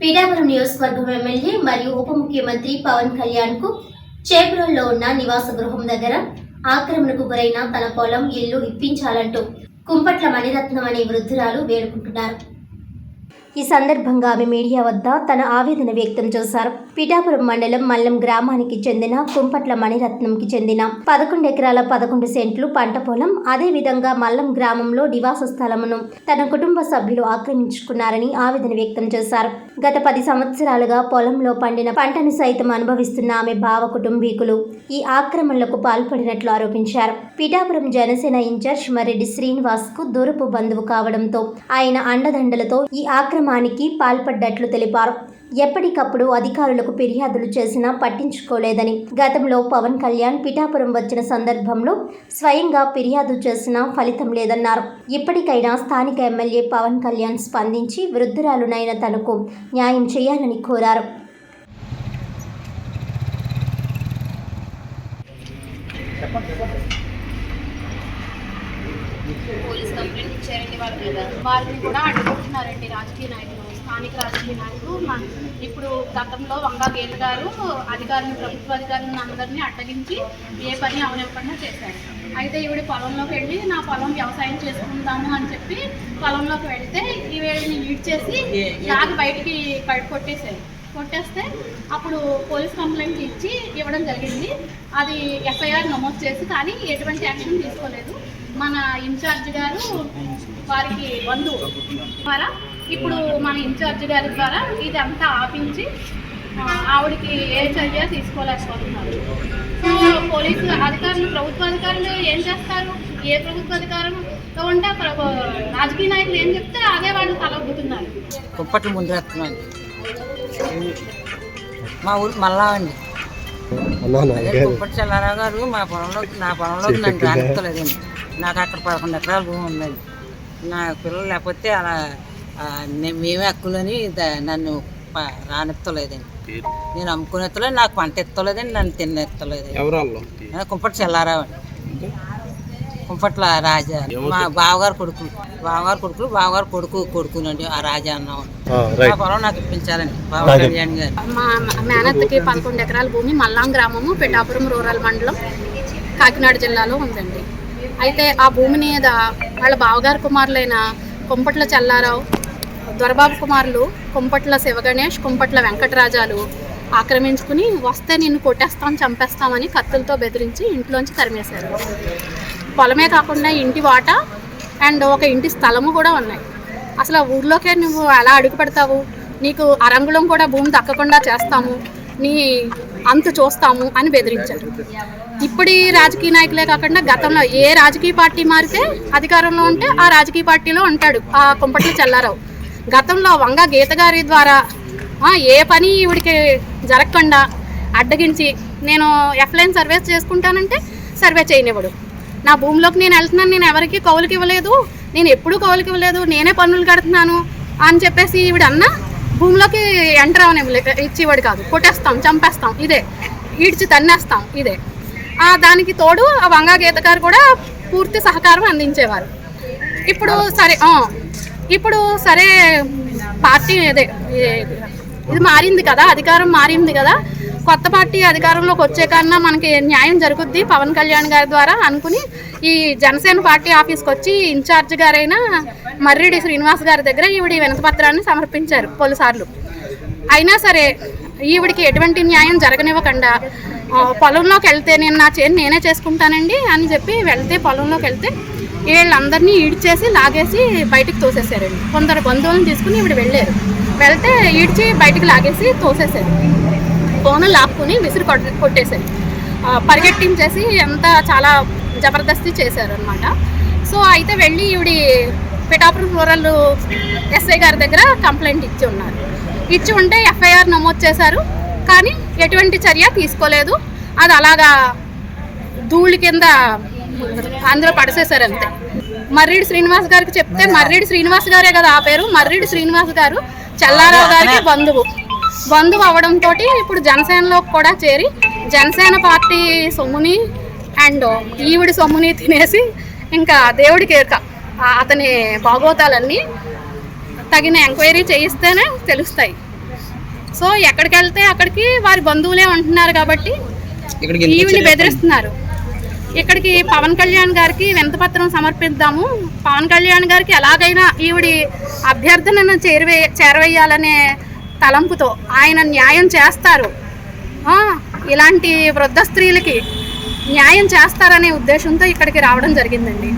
పీఠాపురం నియోజకవర్గం ఎమ్మెల్యే మరియు ఉప ముఖ్యమంత్రి పవన్ కళ్యాణ్కు చేపురంలో ఉన్న నివాస గృహం దగ్గర ఆక్రమణకు గురైన తన పొలం ఇల్లు ఇప్పించాలంటూ కుంపట్ల మణిరత్నం అనే వృద్ధురాలు వేడుకుంటున్నారు. ఈ సందర్భంగా ఆమె మీడియా వద్ద తన ఆవేదన వ్యక్తం చేశారు. పిఠాపురం మండలం మల్లం గ్రామానికి చెందిన కుంపట్ల మణిరత్నంకి చెందిన పదకొండు ఎకరాల పదకొండు సెంట్లు పంట పొలం అదే విధంగా మల్లం గ్రామంలో నివాస స్థలమును తన కుటుంబ సభ్యులు ఆక్రమించుకున్నారని ఆవేదన వ్యక్తం చేశారు. గత పది సంవత్సరాలుగా పొలంలో పండిన పంటను సైతం అనుభవిస్తున్న ఆమె భావ కుటుంబీకులు ఈ ఆక్రమణలకు పాల్పడినట్లు ఆరోపించారు. పిఠాపురం జనసేన ఇన్ఛార్జ్ మరెడ్డి శ్రీనివాస్కు దూరపు బంధువు కావడంతో ఆయన అండదండలతో ఈ ఆక్రమానికి పాల్పడ్డట్లు తెలిపారు. ఎప్పటికప్పుడు అధికారులకు ఫిర్యాదులు చేసినా పట్టించుకోలేదని గతంలో పవన్ కళ్యాణ్ పిఠాపురం వచ్చిన సందర్భంలో స్వయంగా ఫిర్యాదు చేసినా ఫలితం లేదన్నారు. ఇప్పటికైనా స్థానిక ఎమ్మెల్యే పవన్ కళ్యాణ్ స్పందించి వృద్ధురాలునైన తనకు న్యాయం చేయాలని కోరారు. పోలీస్ కంప్లైంట్ ఇచ్చారండి వాళ్ళ మీద. వారిని కూడా అడ్డుకుంటున్నారండి రాజకీయ నాయకులు. స్థానిక రాజకీయ నాయకులు ఇప్పుడు గతంలో వంగా గారు అధికారులు ప్రభుత్వ అధికారులను అందరినీ అడ్డగించి ఏ పని అవనివ్వకుండా చేశారు. అయితే ఈవిడ పొలంలోకి వెళ్ళి నా పొలం వ్యవసాయం చేసుకుందాము అని చెప్పి పొలంలోకి వెళ్తే ఈవిడని ఈడ్ చేసి లాగి బయటికి కొట్టేశారు. కొట్టేస్తే అప్పుడు పోలీస్ కంప్లైంట్ ఇచ్చి ఇవ్వడం జరిగింది. అది ఎఫ్ఐఆర్ నమోదు చేసి కానీ ఎటువంటి యాక్షన్ తీసుకోలేదు. మన ఇన్ఛార్జ్ గారు వారికి బంధువు ద్వారా ఇప్పుడు మన ఇన్ఛార్జ్ గారి ద్వారా ఇదంతా ఆపించి ఆ, ఆవిడకి ఏ చర్య తీసుకోలేకపోతున్నారు. సో పోలీసు అధికారులు ప్రభుత్వ అధికారులు ఏం చేస్తారు? ఏ ప్రభుత్వ అధికారంతో ఉంటే ఆ ప్రభు- రాజకీయ నాయకులు ఏం చెప్తే అదే వాళ్ళు తలొగ్గుతున్నారు కుప్పట్లు ముందు వేస్తున్నాండి మా ఊరు మల్లా అండి అదే కుప్పటి చెల్లారావు గారు మా పొలంలో నా పొలంలోకి నన్ను రానిస్తలేదండి. నాకు అక్కడ పదకొండు ఎకరాల భూమి ఉందండి. నా పిల్లలు లేకపోతే అలా మేమే హక్కులని నన్ను రానిస్తలేదండి నేను అమ్ముకుని ఎత్తలేదు నాకు పంట ఎత్తలేదండి నన్ను తిన్న ఎత్తలేదండి కుంపటి చెల్లారావు అండి కుంపట్ల రాజా మా బావగారు కొడుకులు బావగారు కొడుకులు బావగారు కొడుకు కొడుకునండి ఆ రాజా అన్నాం ఆ పొలం నాకు ఇప్పించాలండి బాబా కళ్యాణ్ గారు. మా మేనత్తకి పదకొండు ఎకరాల భూమి మల్లాం గ్రామము పిఠాపురం రూరల్ మండలం కాకినాడ జిల్లాలో ఉందండి. అయితే ఆ భూమి మీద వాళ్ళ బావగారు కుమారులైన కుంపట్ల చెల్లారావు దొరబాబు కుమారులు కుంపట్ల శివగణేష్ కుంపట్ల వెంకటరాజాలు ఆక్రమించుకుని వస్తే నిన్ను కొట్టేస్తాం చంపేస్తామని కత్తులతో బెదిరించి ఇంట్లోంచి తరిమేశారు. పొలమే కాకుండా ఇంటి వాట అండ్ ఒక ఇంటి స్థలము కూడా ఉన్నాయి. అసలు ఆ ఊర్లోకే నువ్వు ఎలా అడుగు పెడతావు? నీకు అరంగుళం కూడా భూమి దక్కకుండా చేస్తాము నీ అంత చూస్తాము అని బెదిరించారు. ఇప్పుడు రాజకీయ నాయకులే కాకుండా గతంలో ఏ రాజకీయ పార్టీ మారితే అధికారంలో ఉంటే ఆ రాజకీయ పార్టీలో ఉంటాడు ఆ కుంపట్ల చెల్లారావు. గతంలో వంగ గీత గారి ద్వారా ఏ పని ఈవిడికి జరగకుండా అడ్డగించి నేను ఎఫ్లైన్ సర్వీస్ చేసుకుంటానంటే సర్వే చేయనివ్వడు. నా భూమిలోకి నేను వెళ్తున్నాను నేను ఎవరికి కౌలుకి ఇవ్వలేదు నేను ఎప్పుడూ కౌలుకి ఇవ్వలేదు నేనే పన్నులు కడుతున్నాను అని చెప్పేసి ఈవిడ అన్న భూమిలోకి ఎంటర్ అవనివ్వలే ఇచ్చేవాడు కాదు. కొట్టేస్తాం చంపేస్తాం ఇదే. ఈడ్చి తన్నేస్తాం ఇదే. ఆ దానికి తోడు ఆ వంగా గీత గారు కూడా పూర్తి సహకారం అందించేవారు. ఇప్పుడు సరే ఇప్పుడు సరే పార్టీ అదే ఇది మారింది కదా అధికారం మారింది కదా కొత్త పార్టీ అధికారంలోకి వచ్చే కన్నా మనకి న్యాయం జరుగుద్ది. పవన్ కళ్యాణ్ గారి ద్వారా అనుకుని ఈ జనసేన పార్టీ ఆఫీస్కి వచ్చి ఇన్ఛార్జ్ గారైన మర్రిడి శ్రీనివాస్ గారి దగ్గర ఈవిడ ఈ సమర్పించారు పలుసార్లు. అయినా సరే ఈవిడికి ఎటువంటి న్యాయం జరగనివ్వకుండా పొలంలోకి వెళ్తే నేను నా చేను నేనే చేసుకుంటానండి అని చెప్పి వెళ్తే పొలంలోకి వెళ్తే వీళ్ళందరినీ ఈడ్చేసి లాగేసి బయటికి తోసేసారండి కొందరు బంధువులను తీసుకుని ఇవి వెళ్ళారు. వెళ్తే ఈడ్చి బయటికి లాగేసి తోసేసారు ఫోన్ లాక్కుని విసిరి కొట్ట కొట్టేశారు. పరిగెట్టించేసి అంతా చాలా జబర్దస్తి చేశారు అనమాట సో అయితే వెళ్ళి ఈవిడి పిఠాపురం రూరల్ ఎస్ఐ గారి దగ్గర కంప్లైంట్ ఇచ్చి ఉన్నారు. ఇచ్చి ఉంటే ఎఫ్ఐఆర్ నమోదు చేశారు. కానీ ఎటువంటి చర్య తీసుకోలేదు. అది అలాగా ధూళి కింద అందులో పడసేశారు అంతే మర్రిడి శ్రీనివాస్ గారికి చెప్తే మర్రిడి శ్రీనివాస్ గారే కదా ఆ పేరు. మర్రిడి శ్రీనివాస్ గారు చెల్లారావు గారికి బంధువు. బంధువు అవడంతో ఇప్పుడు జనసేనలో కూడా చేరి జనసేన పార్టీ సొమ్ముని అండ్ ఈవిడి సొమ్ముని తినేసి ఇంకా దేవుడికి అతని భాగోతాలన్నీ తగిన ఎంక్వైరీ చేయిస్తేనే తెలుస్తాయి. సో ఎక్కడికి వెళ్తే అక్కడికి వారి బంధువులే ఉంటున్నారు కాబట్టి ఈవిని? బెదిరిస్తున్నారు. ఇక్కడికి పవన్ కళ్యాణ్ గారికి వినతిపత్రం సమర్పిద్దాము. పవన్ కళ్యాణ్ గారికి ఎలాగైనా ఈవిడి అభ్యర్థనను చేరువే చేరవేయాలనే తలంపుతో ఆయన న్యాయం చేస్తారు. ఇలాంటి వృద్ధ స్త్రీలకి న్యాయం చేస్తారనే ఉద్దేశంతో ఇక్కడికి రావడం జరిగిందండి.